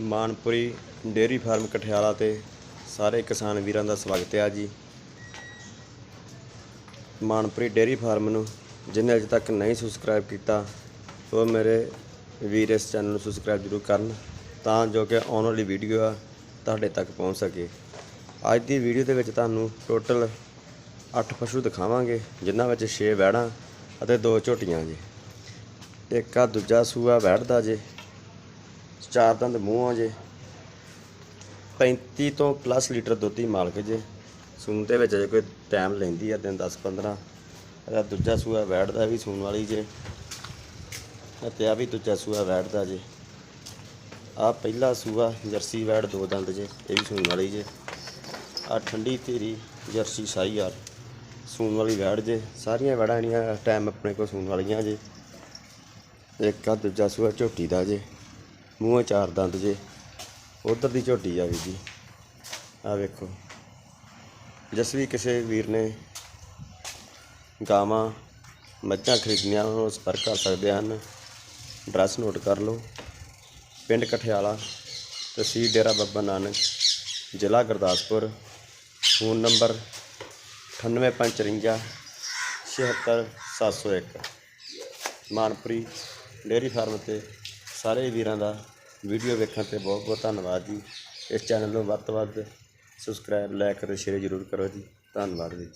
ਮਾਨਪੁਰੀ dairy farm Kathiala ਤੇ ਸਾਰੇ ਕਿਸਾਨ ਵੀਰਾਂ ਦਾ ਸਵਾਗਤ ਹੈ ਜੀ ਮਾਨਪੁਰੀ ਡੇਅਰੀ ਫਾਰਮ ਨੂੰ ਜਿਹਨੇ ਅਜੇ ਤੱਕ ਨਹੀਂ ਸਬਸਕ੍ਰਾਈਬ ਕੀਤਾ, ਉਹ ਮੇਰੇ ਵੀਰ ਇਸ ਚੈਨਲ ਨੂੰ ਸਬਸਕ੍ਰਾਈਬ ਜ਼ਰੂਰ ਕਰਨ ਤਾਂ ਜੋ ਕਿ ਆਉਣ ਵਾਲੀ ਵੀਡੀਓ ਆ ਤੁਹਾਡੇ ਤੱਕ ਪਹੁੰਚ ਸਕੇ। ਅੱਜ ਦੀ ਵੀਡੀਓ ਦੇ ਵਿੱਚ ਤੁਹਾਨੂੰ ਟੋਟਲ 8 ਪਸ਼ੂ ਦਿਖਾਵਾਂਗੇ, ਜਿਨ੍ਹਾਂ ਵਿੱਚ 6 ਵੈੜਾਂ ਅਤੇ 2 ਝੋਟੀਆਂ ਜੀ। ਇੱਕ ਆ ਦੂਜਾ ਸੂਆ ਵੈੜਦਾ ਜੇ। ਚਾਰ ਦੰਦ ਮੂੰਹ ਆ ਜੇ। 35 ਤੋਂ ਪਲੱਸ ਲੀਟਰ ਦੁੱਧ ਦੀ ਮਾਲਕ ਜੇ। ਸੂਨ ਦੇ ਵਿੱਚ ਜੇ ਕੋਈ ਟਾਈਮ ਲੈਂਦੀ ਆ, ਦਿਨ 10 15 ਇਹਦਾ ਦੂਜਾ ਸੂਆ ਵੈੜਦਾ ਵੀ ਸੂਣ ਵਾਲੀ ਜੇ। ਅਤੇ ਆ ਵੀ ਦੂਜਾ ਸੂਆ ਬੈਠਦਾ ਜੇ। ਆ ਪਹਿਲਾ ਸੂਆ ਜਰਸੀ ਵੈੜ ਦੋ ਦੰਦ ਜੇ, ਇਹ ਵੀ ਸੂਣ ਵਾਲੀ ਜੇ। ਆ ਠੰਡੀ ਧੀਰੀ ਜਰਸੀ ਸਾਈ ਯਾਰ ਸੂਣ ਵਾਲੀ ਵੈੜ ਜੇ। ਸਾਰੀਆਂ ਵੈੜਾਂ ਜਿਹੜੀਆਂ ਟਾਈਮ ਆਪਣੇ ਕੋਲ ਸੂਣ ਵਾਲੀਆਂ ਜੇ। ਇੱਕ ਆ ਦੂਜਾ ਸੂਆ ਝੋਟੀ ਦਾ ਜੇ। ਮੂੰਹ ਚਾਰ ਦੰਦ ਜੇ। ਉਧਰ ਦੀ ਝੋਟੀ ਆ ਵੀ ਜੀ। ਆ ਵੇਖੋ। ਜਿਸ ਵੀ ਕਿਸੇ ਵੀਰ ਨੇ ਗਾਵਾਂ, ਮੱਝਾਂ ਖਰੀਦਣੀਆਂ ਉਹਨਾਂ ਨੂੰ ਸੰਪਰਕ ਕਰ ਸਕਦੇ ਹਨ। ਐਡਰੈਸ ਨੋਟ ਕਰ ਲਓ। ਪਿੰਡ ਕਠਿਆਲਾ, ਤਹਿਸੀਲ ਡੇਰਾ ਬੱਬਾ ਨਾਨਕ, ਜ਼ਿਲ੍ਹਾ Gurdaspur. Phone number 9854 76701 Manpuri dairy farm ਤੇ ਸਾਰੇ ਵੀਰਾਂ ਦਾ ਵੀਡੀਓ ਵੇਖਣ ਤੇ ਬਹੁਤ ਬਹੁਤ ਧੰਨਵਾਦ ਜੀ। ਇਸ ਚੈਨਲ ਨੂੰ ਵੱਧ ਤੋਂ ਵੱਧ ਸਬਸਕ੍ਰਾਈਬ ਲਾਈਕ ਅਤੇ ਸ਼ੇਅਰ ਜ਼ਰੂਰ ਕਰੋ ਜੀ। ਧੰਨਵਾਦ ਜੀ।